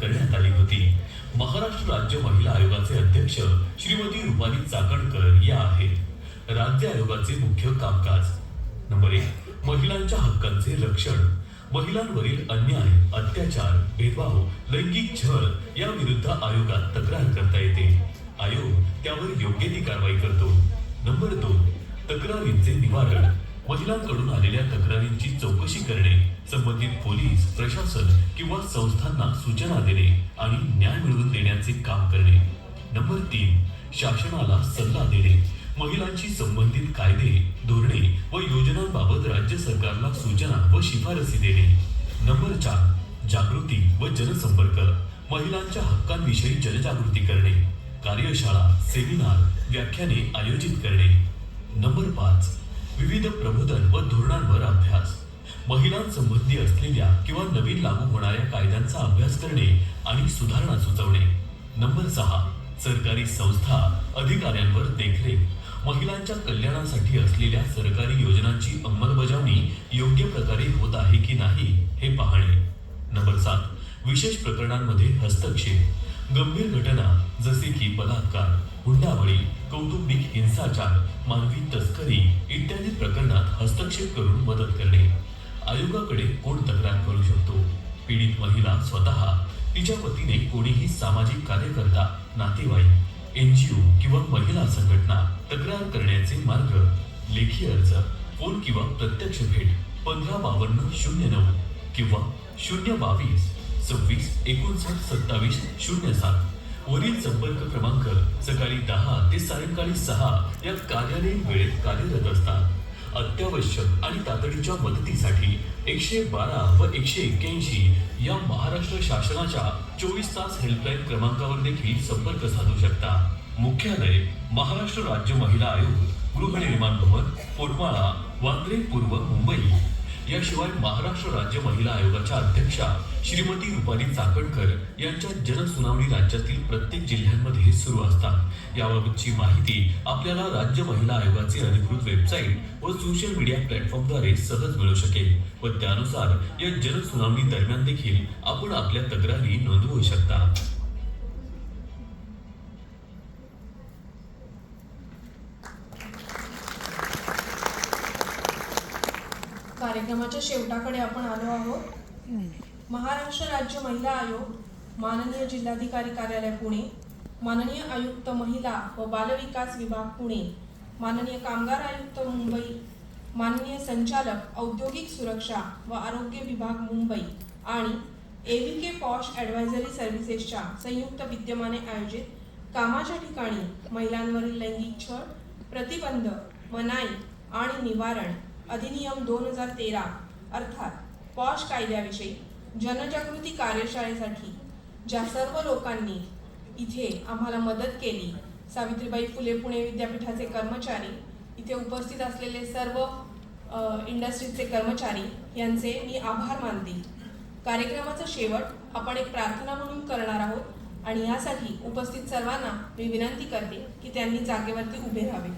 करण्यात आली होती महाराष्ट्र राज्य महिला आयोगाचे अध्यक्ष श्रीमती रुपाली चाकणकर या आहेत. राज्य आयोगाचे मुख्य कामकाज. नंबर एक महिलांच्या हक्कांचे रक्षण. महिलांवरील अन्याय अत्याचार भेदभाव लैंगिक छळ या विरुद्ध आयोगात तक्रार करता येते. आयोग त्यावर योग्य ती कारवाई करतो. नंबर दोन तक्रारींचे निवारण. महिलांकडून आलेल्या तक्रारींची चौकशी करणे संबंधित पोलीस प्रशासन किंवा संस्थांना सूचना देणे आणि न्याय मिळवून देण्याचे काम करणे. नंबर तीन शासनाला सल्ला देणे. महिलांशी संबंधित कायदे धोरणे व योजनांबाबत राज्य सरकारला सूचना व शिफारसी देणे. नंबर चार जागृती व जनसंपर्क. महिलांच्या हक्कांविषयी जनजागृती करणे. कार्यशाळा सेमिनार व्याख्याने आयोजित करणे. नंबर पाच विविध प्रबोधन व धोरणांवर अभ्यास. महिलांसंबंधी असलेल्या किंवा नवीन लागू होणाऱ्या कायद्यांचा अभ्यास करणे आणि सुधारणा सुचवणे. नंबर सहा सरकारी संस्था अधिकाऱ्यांवर देखरेख. महिलांच्या कल्याणासाठी असलेल्या सरकारी योजनांची अंमलबजावणी योग्य प्रकारे होत आहे की नाही हे पाहणे. नंबर सात विशेष प्रकरणांमध्ये हस्तक्षेप. गंभीर घटना जसे की बलात्कार हुंडाबळी कौटुंबिक हिंसाचार मानवी तस्करी इत्यादी प्रकरणात हस्तक्षेप करून मदत करणे. आयोगाकडे कोण तक्रार करू शकतो? पीडित महिला स्वतः तिच्या वतीने कोणीही सामाजिक कार्यकर्ता नातेवाईक एनजीओ किंवा महिला संघटना तक्रार करण्याचे मार्ग लेखी अर्ज फोन किंवा प्रत्यक्ष भेट पंधरा बावन्न शून्य नऊ किंवा शून्य बावीस सव्वीस एकोणसाठ सत्तावीस शून्य सात. वरील संपर्क क्रमांक सकाळी दहा ते सायंकाळी सहा या कार्यालयीन वेळेत कार्यरत असतात. अत्यावश्यक आणि तातडीच्या मदतीसाठी एकशे बारा व एकशे एक्क्याऐंशी या महाराष्ट्र शासनाच्या चोवीस तास हेल्पलाईन क्रमांकावर देखील संपर्क साधू शकता. मुख्यालय महाराष्ट्र राज्य महिला आयोग गृहनिर्माण भवन पोटमाळा वांद्रे पूर्व मुंबई. याशिवाय महाराष्ट्र राज्य महिला आयोगाच्या अध्यक्षा श्रीमती रुपाली चाकणकर यांच्या जनसुनावणी राज्यातील प्रत्येक जिल्ह्यांमध्ये सुरू असतात. याबाबतची माहिती आपल्याला राज्य महिला आयोगाचे अधिकृत वेबसाईट व सोशल मीडिया प्लॅटफॉर्मद्वारे सहज मिळू शकेल व त्यानुसार या जनसुनावणी दरम्यान देखील आपण आपल्या तक्रारी नोंदवू शकता. कार्यक्रमाच्या शेवटाकडे आपण आलो आहोत. महाराष्ट्र राज्य महिला आयोग माननीय जिल्हाधिकारी कार्यालय पुणे माननीय आयुक्त महिला व बालविकास विभाग पुणे माननीय कामगार आयुक्त मुंबई माननीय संचालक औद्योगिक सुरक्षा व आरोग्य विभाग मुंबई आणि एव्हीके पॉश ॲडवायझरी सर्व्हिसेसच्या संयुक्त विद्यमाने आयोजित कामाच्या ठिकाणी महिलांवरील लैंगिक छळ प्रतिबंध मनाई आणि निवारण अधिनियम दोन हजार तेरा अर्थात पॉश कायद्याविषयी जनजागृती कार्यशाळेसाठी ज्या सर्व लोकांनी इथे आम्हाला मदत केली सावित्रीबाई फुले पुणे विद्यापीठाचे कर्मचारी इथे उपस्थित असलेले सर्व इंडस्ट्रीजचे कर्मचारी यांचे मी आभार मानते. कार्यक्रमाचा शेवट आपण एक प्रार्थना म्हणून करणार आहोत आणि यासाठी उपस्थित सर्वांना मी विनंती करते की त्यांनी जागेवरती उभे राहावे.